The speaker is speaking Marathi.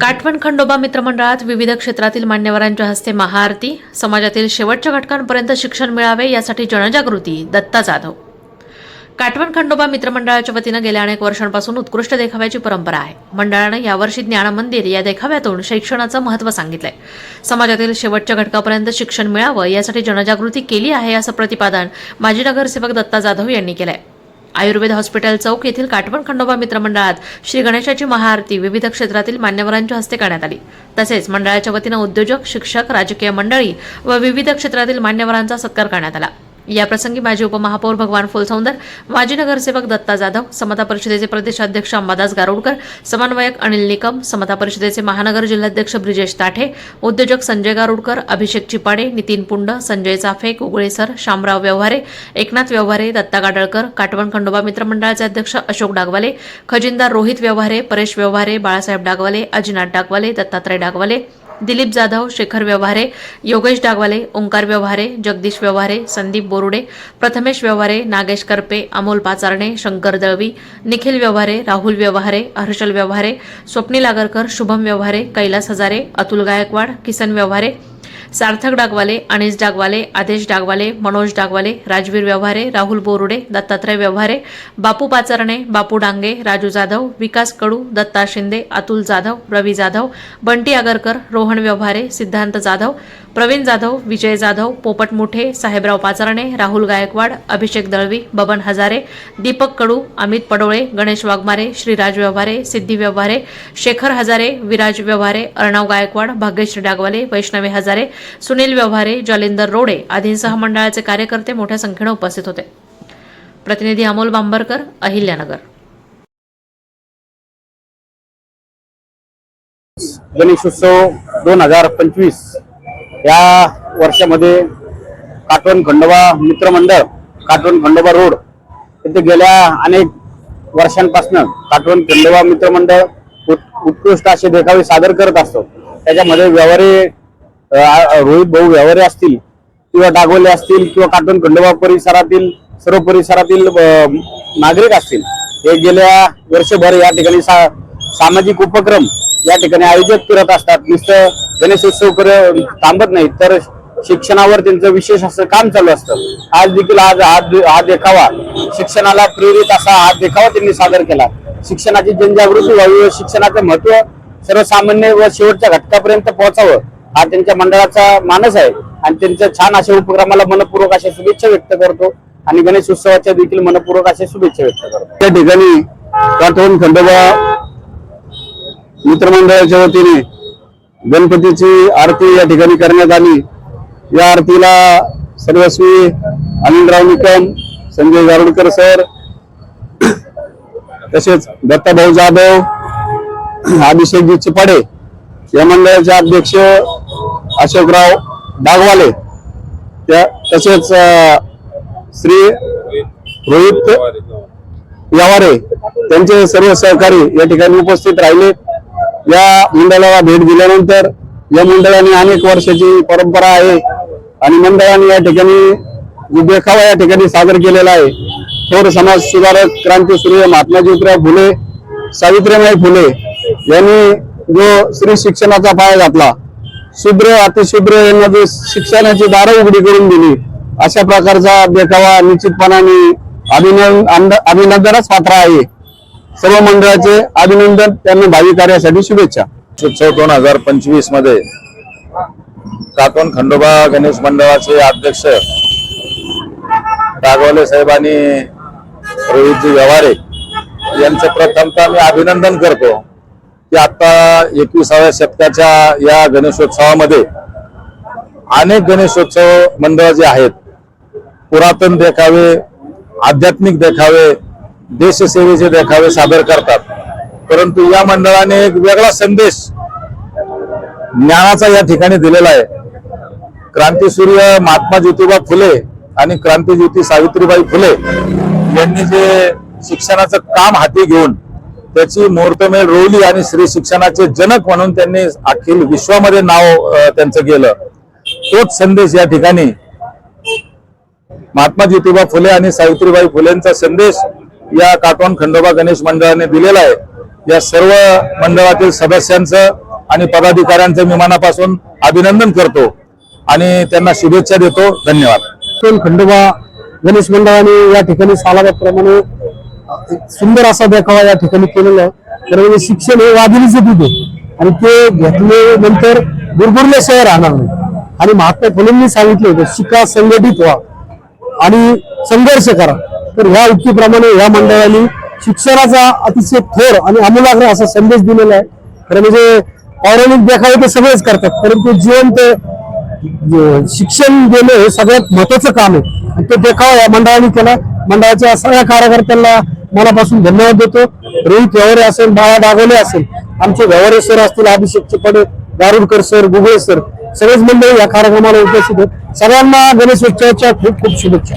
काठवण खंडोबा मित्रमंडळात विविध क्षेत्रातील मान्यवरांच्या हस्ते महाआरती समाजातील शेवटच्या घटकांपर्यंत शिक्षण मिळावे यासाठी जनजागृती दत्ता जाधव. काठवण खंडोबा मित्रमंडळाच्या वतीनं गेल्या अनेक वर्षांपासून उत्कृष्ट देखाव्याची परंपरा आहे. मंडळानं यावर्षी ज्ञान मंदिर या देखाव्यातून शिक्षणाचं महत्त्व सांगितलंय. समाजातील शेवटच्या घटकापर्यंत शिक्षण मिळावं यासाठी जनजागृती केली आहे असं प्रतिपादन माजी नगरसेवक दत्ता जाधव यांनी केलंय. आयुर्वेद हॉस्पिटल चौक येथील काटवण खंडोबा मित्रमंडळात श्री गणेशाची महाआरती विविध क्षेत्रातील मान्यवरांच्या हस्ते करण्यात आली. तसेच मंडळाच्या वतीनं उद्योजक शिक्षक राजकीय मंडळी व विविध क्षेत्रातील मान्यवरांचा सत्कार करण्यात आला. याप्रसंगी माजी उपमहापौर भगवान फुलसौंदर माजी नगरसेवक दत्ता जाधव समता परिषदेचे प्रदेशाध्यक्ष अंबादास गारोडकर समन्वयक अनिल निकम समता परिषदेचे महानगर जिल्हाध्यक्ष ब्रिजेश ताठे उद्योजक संजय गारुडकर अभिषेक चिपाडे नितीन पुंड संजय चाफे कुगळेसर शामराव व्यवहारे एकनाथ व्यवहारे दत्ता गाडळकर काटवण खंडोबा मित्रमंडळाचे अध्यक्ष अशोक डागवाले खजिनदार रोहित व्यवहारे परेश व्यवहारे बाळासाहेब डागवाले अजिनाथ डागवाले दत्तात्रय डागवाले दिलीप जाधव शेखर व्यवहारे योगेश डागवाले ओंकार व्यवहारे जगदीश व्यवहारे संदीप बोरुडे प्रथमेश व्यवहारे नागेश करपे अमोल पाचारणे शंकर दळवी निखिल व्यवहारे राहुल व्यवहारे हर्षल व्यवहारे स्वप्नील आगरकर शुभम व्यवहारे कैलास हजारे अतुल गायकवाड किसन व्यवहारे सार्थक डागवाले अनिस डागवाले आदेश डागवाले मनोज डागवाले राजवीर व्यवहारे राहुल बोरुडे दत्तात्रय व्यवहारे बापू पाचरणे बापू डांगे राजू जाधव विकास कडू दत्ता शिंदे अतुल जाधव रवी जाधव बंटी आगरकर रोहन व्यवहारे सिद्धांत जाधव प्रवीण जाधव विजय जाधव पोपट मुठे साहेबराव पाचरणे राहुल गायकवाड अभिषेक दळवी बबन हजारे दीपक कडू अमित पडोळे गणेश वाघमारे श्रीराज व्यवहारे सिद्धी व्यवहारे शेखर हजारे विराज व्यवहारे अर्णव गायकवाड भाग्यश्री डागवाले वैष्णवी हजारे सुनील व्यवहारे जालिंदर रोडे आदींसह मंडळाचे कार्यकर्ते मोठ्या संख्येने उपस्थित होते. प्रतिनिधी अमोल बांबरकर अहिल्यानगर. गणेशोत्सव दोन हजार पंचवीस या वर्षामध्ये काटवण खंडोबा मित्रमंडळ काटवण खंडोबा रोड इथे गेल्या अनेक वर्षांपासून काटवण खंडोबा मित्रमंडळ उत्- उत्कृष्ट असे देखावे सादर करत असतो. त्याच्यामध्ये व्यवहारी रोहित भाऊ व्यवहारे असतील किंवा डागोले असतील किंवा काटून खंडोबा परिसरातील सर्व परिसरातील नागरिक असतील हे गेल्या वर्षभर या ठिकाणी सा- सामाजिक उपक्रम या ठिकाणी आयोजित करत असतात. नुसतं गणेशोत्सव कर- थांबत नाही तर शिक्षणावर त्यांचं विशेष असं काम चालू असतं. आज देखील आज हा हा देखावा. शिक्षणाला प्रेरित असा हा देखावा त्यांनी सादर केला. शिक्षणाची जनजागृती व्हावी व शिक्षणाचं महत्त्व सर्वसामान्य व शेवटच्या घटकापर्यंत पोहोचावं. हा त्यांच्या मंडळाचा मानस आहे. आणि त्यांच्या छान अशा उपक्रमाला मनपूर्वक अशा शुभेच्छा व्यक्त करतो. आणि गणेश उत्सवाच्या देखील मनपूर्वक अशा शुभेच्छा व्यक्त करतो. त्या ठिकाणी काठवण खंडोबा मित्रमंडळाच्या वतीने गणपतीची आरती या ठिकाणी करण्यात आली. या आरतीला सर्वस्वी अनिलराव निकम संजय गारुडकर सर तसेच दत्ताभाऊ जाधव अभिषेकजी चिपाडे या मंडळाचे अध्यक्ष अशोकराव डागवाले त्या तसेच श्री रोहित यावारे त्यांचे सर्व सहकारी या ठिकाणी उपस्थित राहिले. या मंडळाला भेट दिल्यानंतर या मंडळाने अनेक वर्षाची परंपरा आहे आणि मंडळाने या ठिकाणी देखावा या ठिकाणी सादर केलेला आहे. थोर समाज सुधारक क्रांतीसूर्य महात्मा ज्योतिराव फुले सावित्रीबाई फुले यांनी जो स्त्री शिक्षणाचा पाया घातला शूद्र अतिशूद्र यांना जे शिक्षणाची दारं उघडी करून दिली अशा प्रकारचा देखावा निश्चितपणाने अभिनंद अभिनंदनच पात्र आहे. सर्व मंडळाचे अभिनंदन त्यांना भावी कार्यासाठी शुभेच्छा. उत्सव दोन हजार पंचवीसमध्ये काटवण खंडोबा गणेश मंडळाचे अध्यक्ष राघवले साहेब आणि रोहितजी व्यवहारे यांचं प्रथमतः मी अभिनंदन करतो. की आता एकविसाव्या शतकाच्या या गणेशोत्सवामध्ये अनेक गणेशोत्सव मंडळ जे आहेत पुरातन देखावे आध्यात्मिक देखावे देशसेवेचे देखावे सादर करतात. परंतु या मंडळाने एक वेगळा संदेश ज्ञानाचा या ठिकाणी दिलेला आहे. क्रांतीसूर्य महात्मा ज्योतिबा फुले आणि क्रांतीज्योती सावित्रीबाई फुले यांनी जे शिक्षणाचं काम हाती घेऊन त्याची मुहूर्तमेळ रोवली आणि स्त्री शिक्षणाचे जनक म्हणून त्यांनी अखिल विश्वामध्ये नाव त्यांचं गेलं. तोच संदेश या ठिकाणी महात्मा ज्योतिबा फुले आणि सावित्रीबाई फुलेंचा संदेश या काटवण खंडोबा गणेश मंडळाने दिलेला आहे. या सर्व मंडळातील सदस्यांचं आणि पदाधिकाऱ्यांचं मी मनापासून अभिनंदन करतो आणि त्यांना शुभेच्छा देतो. धन्यवाद. खंडोबा गणेश मंडळाने या ठिकाणी सालाबादप्रमाणे एक सुंदर असा देखावा या ठिकाणी केलेला आहे. तर म्हणजे शिक्षण हे वाघिणीचं दूध आहे. आणि ते घेतले नंतर बुरबुरल्याशिवाय राहणार नाही. आणि महात्मा फुलेंनी सांगितलं होतं शिका संघटित व्हा आणि संघर्ष करा. तर ह्या उक्तीप्रमाणे ह्या मंडळाने शिक्षणाचा अतिशय थोर आणि अमूलाग्र असा संदेश दिलेला आहे. खरं म्हणजे पौराणिक देखावे ते सगळेच करतात परंतु जिवंत शिक्षण देणं हे सगळ्यात महत्वाचं काम आहे. आणि ते देखावा या मंडळाने केला. मंडळाच्या सगळ्या कार्यकर्त्यांना मनापासून धन्यवाद देतो. रोहित व्यवहारे असेल बाळा दागोले असेल आमचे व्यवहारे सर असतील अभिषेक चिपडे दारुडकर सर गुगळे सर सगळेच मंडळी या कार्यक्रमाला उपस्थित आहेत. सगळ्यांना गणेश उत्सवाच्या खूप खूप शुभेच्छा.